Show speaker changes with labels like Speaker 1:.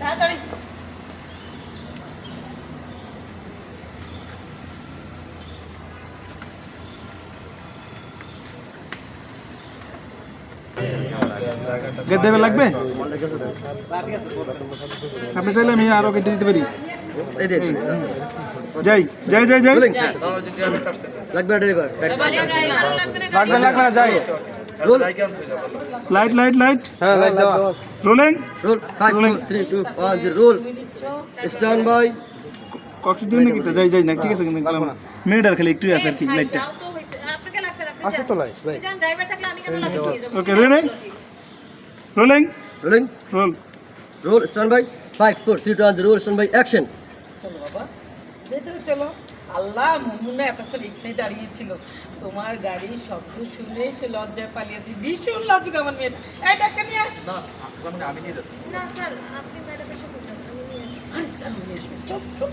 Speaker 1: তাড়াতাড়ি।
Speaker 2: Gate driver লাগবে? আপনি চাইলে আমি আরও কেটে দিতে পারি। যাই যাই যাই যাই।
Speaker 3: লাগবে
Speaker 2: লাগবে লাগবে না যাই। Light light light.
Speaker 3: হ্যাঁ লাইট দাও
Speaker 2: rolling.
Speaker 3: Roll 5 4 3 2 1 roll. Stand by
Speaker 2: coffee দিন নাকি তো যাই যাই না ঠিক আছে কিন্তু গেলাম। না মিনিট আর খালি একটু আছে আর কি লাইটটা
Speaker 3: আসো তো লাইট ভাই
Speaker 1: ড্রাইভার থাকলে আমি কেন লাগতে
Speaker 2: okay ready rolling
Speaker 3: rolling
Speaker 2: roll
Speaker 3: roll stand by 5 4 3 2 1 roll stand by action
Speaker 1: চলো বাবা। ভেতরে চলো আল্লাহ মুন্না এতক্ষণ এখানে দাঁড়িয়েছিল তোমার গাড়ির শব্দ শুনে সে লজ্জায় পালিয়েছে ভীষণ লজ্জা আমার মেয়ে এই ডাক্তার নিয়ে।
Speaker 4: না স্যার আপনি ম্যাডামের সাথে যান আমি নিয়ে আসব।
Speaker 1: আয়, আমি নিয়ে আসব। চুপ, চুপ।